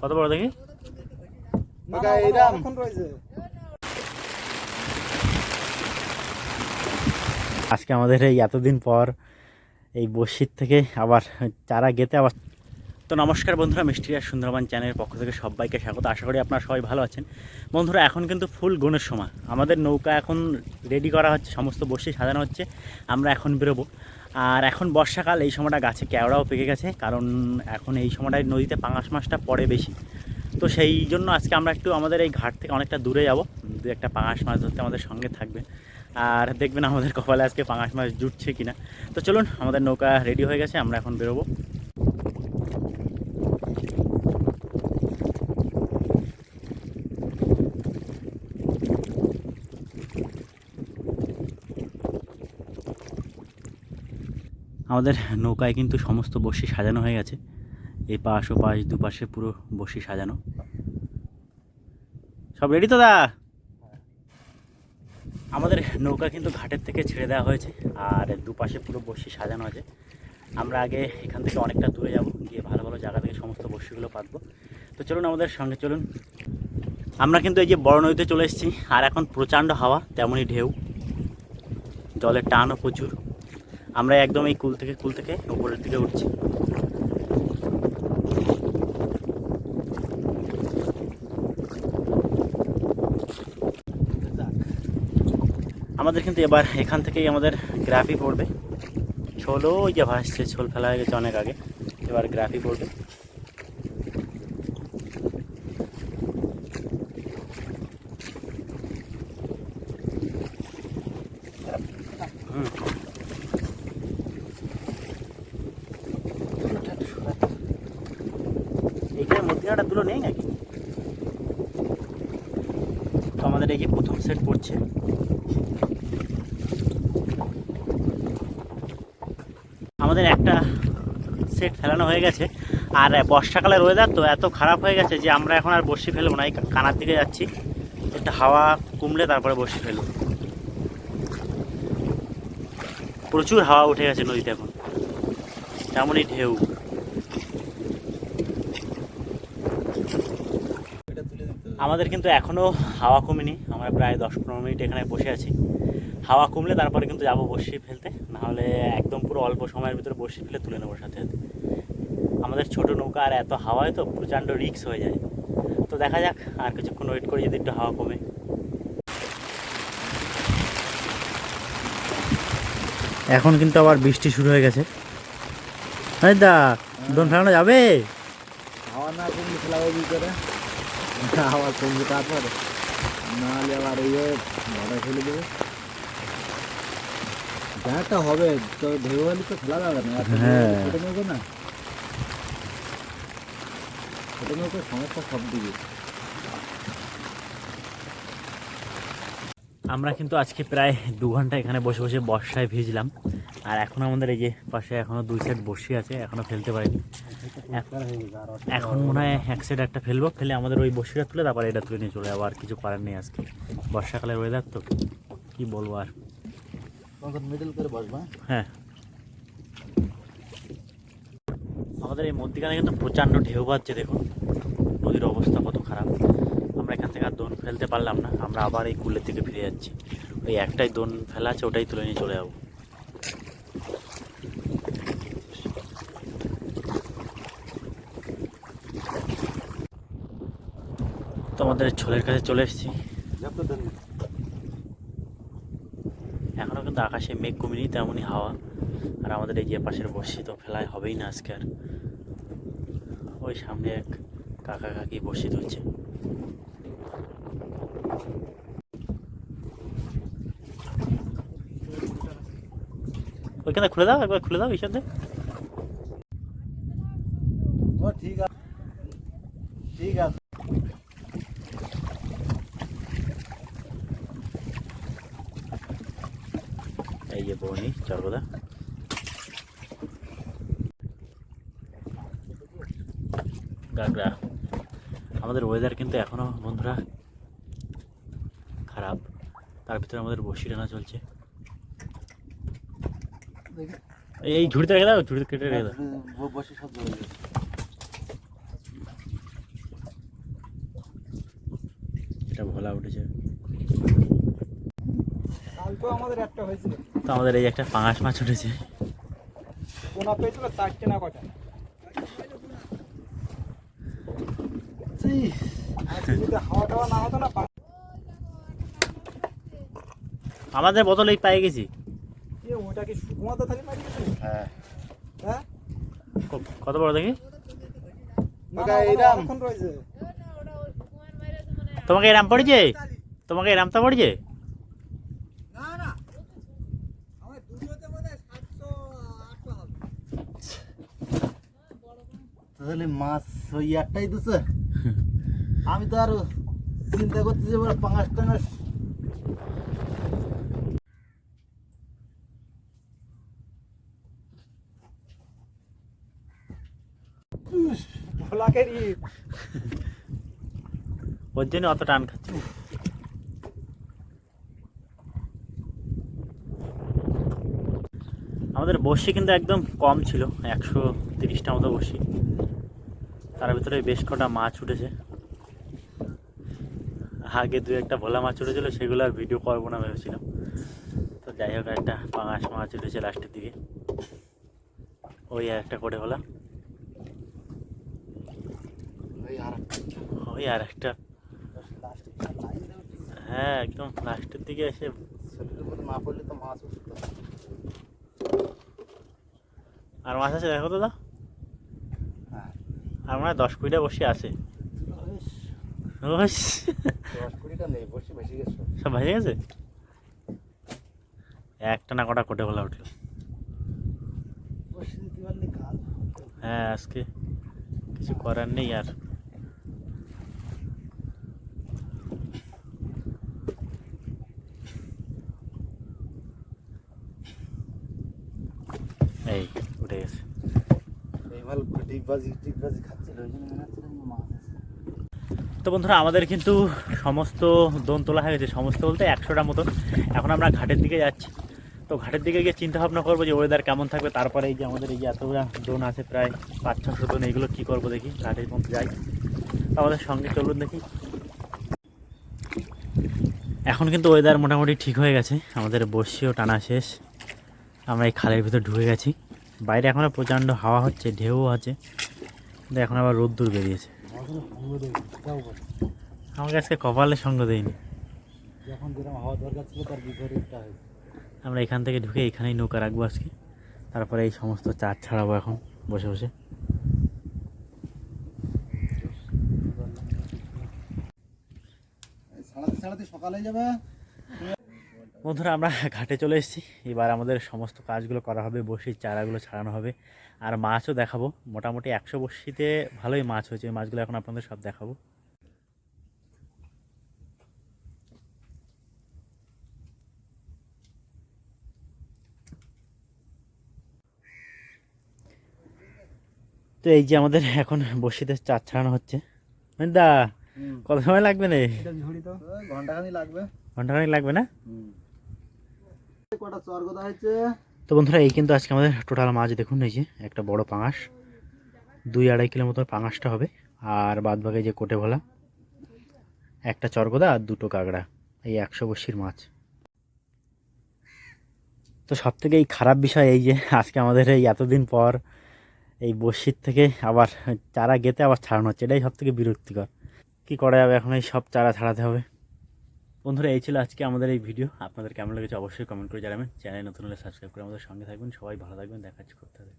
কত বড় দেখি? আজকে আমাদের এই এতদিন পর এই বসির থেকে আবার চারা গেতে আবার তো নমস্কার বন্ধুরা মিষ্টি আর সুন্দরবন চ্যানেলের পক্ষ থেকে সবাইকে স্বাগত। আশা করি আপনারা সবাই ভালো আছেন। বন্ধুরা এখন কিন্তু ফুল গুণের সময় আমাদের নৌকা এখন রেডি করা হচ্ছে সমস্ত বসি সাজানো হচ্ছে। আমরা এখন বেরোবো। আর এখন বর্ষাকাল, এই সময়টা গাছে কেওড়াও পেকে গেছে, কারণ এখন এই সময়টায় নদীতে পাঙাশ মাছটা পড়ে বেশি। তো সেই জন্য আজকে আমরা একটু আমাদের এই ঘাট থেকে অনেকটা দূরে যাব। দু একটা পাঙাশ মাছ ধরতে আমাদের সঙ্গে থাকবে। আর দেখবেন আমাদের কপালে আজকে পাঙাশ মাছ জুটছে কিনা। তো চলুন, আমাদের নৌকা রেডি হয়ে গেছে, আমরা এখন বেরোবো। আমাদের নৌকায় কিন্তু সমস্ত বসি সাজানো হয়ে গেছে। এই পাশ ও পাশ দুপাশে পুরো বসি সাজানো। সব রেডি তো দা? আমাদের নৌকা কিন্তু ঘাটের থেকে ছেড়ে দেওয়া হয়েছে, আর দুপাশে পুরো বসি সাজানো আছে। আমরা আগে এখান থেকে অনেকটা দূরে যাব, গিয়ে ভালো ভালো জায়গা থেকে সমস্ত বসিগুলো পাতব। তো চলুন আমাদের সঙ্গে চলুন। আমরা কিন্তু এই যে বড় নদীতে চলে এসেছি, আর এখন প্রচণ্ড হাওয়া, তেমনই ঢেউ। জলের টানও প্রচুর। আমরা একদম এই কুল থেকে কুল থেকে উপরের দিকে উঠছি। আমাদের কিন্তু এবার এখান থেকেই আমাদের গ্রাফি পড়বে। ছোলও ওই যে ভাসছে, ছোল ফেলা হয়ে গেছে অনেক আগে। এবার গ্রাফি পড়বে হুম এইখানে মধ্যিখানটা দুটো নেই নাকি তো আমাদের এই যে প্রথম সেট পড়ছে। আমাদের একটা সেট ফেলানো হয়ে গেছে। আর বর্ষাকালের ওয়েদার তো এত খারাপ হয়ে গেছে যে আমরা এখন আর বসি ফেলব না। এই কানার দিকে যাচ্ছি। একটু হাওয়া কমলে তারপরে বসি ফেলব। প্রচুর হাওয়া উঠে গেছে নদীতে এখন। তেমনই ঢেউ। আমাদের কিন্তু এখনও হাওয়া কমেনি। আমরা প্রায় দশ পনেরো মিনিট এখানে বসে আছি। হাওয়া কমলে তারপরে কিন্তু যাব বসি ফেলতে। নাহলে একদম পুরো অল্প সময়ের ভিতরে বসি ফেলে তুলে নেব সাথে সাথে। আমাদের ছোট নৌকা আর এত হাওয়ায় তো প্রচণ্ড রিক্স হয়ে যায়। তো দেখা যাক আর কিছুক্ষণ ওয়েট করে যদি একটু হাওয়া কমে। এখন কিন্তু আবার বৃষ্টি শুরু হয়ে গেছে। হ্যাঁ দা দোন ফেলানো যাবে? হাওয়া না কমলে ফেলাবো হাওয়া কমবে তারপরে। নাহলে আবার ইয়ে ভাড়া ফেলে দেবে। যাটা হবে তো ঢেউ হলে তো ফেলা যাবে না। হ্যাঁ। ছোটো নৌকো না। ছোটো নৌকো সমস্যা সব দিকে। আমরা কিন্তু আজকে প্রায় দু ঘণ্টা এখানে বসে বসে বর্ষায় ভিজলাম। আর এখন আমাদের এই যে পাশে এখনও দুই সাইড বসি আছে এখনও ফেলতে পারিনি। এখন মনে হয় এক সাইড একটা ফেলব ফেলে আমাদের ওই বসিটা তুলে তারপরে এটা তুলে নিয়ে চলে যাব আর কিছু করার নেই আজকে। বর্ষাকালের ওয়েদার তো কি বলব আর। মিডল করে বসবা। হ্যাঁ। আমাদের এই মধ্যিখানে কিন্তু প্রচণ্ড ঢেউ পাচ্ছে দেখুন। নদীর অবস্থা কত খারাপ। আমরা এখান থেকে আর দোন ফেলতে পারলাম না আমরা আবার এই কুলের দিকে ফিরে যাচ্ছি। ওই একটাই দোন ফেলা আছে ওটাই তুলে নিয়ে চলে যাব। তো আমাদের ছোলের কাছে চলে এসেছি। এখনও কিন্তু আকাশে মেঘ কমেনি তেমনই হাওয়া। আর আমাদের এই যে পাশের বসি তো ফেলায় হবেই না আজকে আর। ওই সামনে এক কাকা কাকি বসি তুলছে। ওইখানে খুলে দাও একবার খুলে দাও ঈশ্বর ও ঠিক আছে ঠিক আছে এই যে বৌনি চর্বদা গাগরা, আমাদের ওয়েদার কিন্তু এখনও বন্ধুরা খারাপ। তার ভিতরে আমাদের বসি টানা চলছে। এই- ঝুড়িতে রেখে দাও, ঝুড়িতে কেটে রেখে দাও। বসে সব একটা ভোলা উঠেছে। আমাদের একটা হয়েছিল। তো আমাদের এই একটা পাঙাশ মাছ উঠেছে। কোনা পেয়েছিল চারটে না কটা যদি হাওয়া টাওয়া না হতো না পা- আমাদের বোতল এই পায়ে গেছি ওটা কি শুকমাতে থাকি মারি হ্যাঁ। হ্যাঁ? কত বড় দেখি? তোমাকে এরাম পড়েছে? তোমাকে এরামটা পড়েছে না না আমার দুটোতে বোধহয় সাতশো আটশো হবে তাহলে মাছ ওই একটাই দিছে। আমি তো আর চিন্তা করছি যে এবার পাঙাশ টাঙাশ। ওর জন্য অত টান খাচ্ছি। আমাদের বসি কিন্তু একদম কম ছিল, একশো তিরিশটা মতো বসি তার ভিতরে বেশ কটা মাছ উঠেছে। আগে দু একটা ভোলা মাছ উঠেছিল সেগুলো আর ভিডিও করব না ভেবেছিলাম। তো যাই হোক একটা পাঙাশ মাছ উঠেছে লাস্টের দিকে। ওই আর একটা করে হলাম ওই আর একটা। হ্যাঁ একদম লাস্টের দিকে এসে না পড়লে তো মাছ আর মাছ আছে দেখো তো দা হ্যাঁ। হয় দশ কুড়িটা বসে আছে। ওইস, দশ কুড়িটা নেই বসে বেশি সব ভেসে গেছে? একটা না কটা কোটে বলা উঠল। হ্যাঁ আজকে কিছু করার নেই আর এই উঠে গেছে তো বন্ধুরা, আমাদের কিন্তু সমস্ত দোন তোলা হয়ে গেছে, সমস্ত বলতে একশোটা মতন। এখন আমরা ঘাটের দিকে যাচ্ছি। তো ঘাটের দিকে গিয়ে চিন্তা ভাবনা করব যে ওয়েদার কেমন থাকবে, তারপরে এই যে আমাদের এই যে এতগুলো দোন আছে প্রায় পাঁচ ছশো দোন, এইগুলো কী করব দেখি, ঘাটের মধ্যে যাই। আমাদের সঙ্গে চলুন দেখি। এখন কিন্তু ওয়েদার মোটামুটি ঠিক হয়ে গেছে, আমাদের বর্ষিও টানা শেষ। আমরা এই খালের ভিতর ঢুকে গেছি। বাইরে এখনও প্রচণ্ড হাওয়া হচ্ছে ঢেউ আছে। কিন্তু এখন আবার রোদ্দুর বেরিয়েছে। আমাকে আজকে কপালে সঙ্গ দেয়নি। আমরা এখান থেকে ঢুকে এখানেই নৌকা রাখব আজকে। তারপরে এই সমস্ত চার ছাড়াবো এখন, বসে বসে। সকালে যাবে। বন্ধুরা আমরা ঘাটে চলে এসেছি। এবার আমাদের সমস্ত কাজগুলো করা হবে বসির চারাগুলো ছাড়ানো হবে। আর মাছও দেখাবো। মোটামুটি একশো বসিতে ভালোই মাছ হয়েছে। ওই মাছগুলো এখন আপনাদের সব দেখাবো। তো এই যে আমাদের এখন বসিতে চার ছাড়ানো হচ্ছে। দা কত সময় লাগবে না? ঘন্টাখানি লাগবে। ঘন্টাখানিক লাগবে না? কটা চর্গদা হয়েছে তো বন্ধুরা, এই কিন্তু আজকে আমাদের টোটাল মাছ, দেখুন এই যে, একটা বড় পাঙাশ। দুই আড়াই কিলো মতো পাঙাশটা হবে। আর বাদ বাকি যে কোটে ভোলা, একটা চরগোদা আর দুটো কাঁকড়া, এই একশো বসির মাছ। তো সব থেকে এই খারাপ বিষয় এই যে, আজকে আমাদের এই এতদিন পর এই বসির থেকে আবার চারা গেতে আবার ছাড়ানো হচ্ছে, এটাই সব থেকে বিরক্তিকর। কী করা যাবে? এখন এই সব চারা ছাড়াতে হবে। বন্ধুরা, এই ছিল আজকে আমাদের এই ভিডিও। আপনাদের কেমন লেগেছে অবশ্যই কমেন্ট করে জানাবেন। চ্যানেল নতুন হলে সাবস্ক্রাইব করে আমাদের সঙ্গে থাকবেন। সবাই ভালো থাকবেন, দেখা হচ্ছে করতে হবে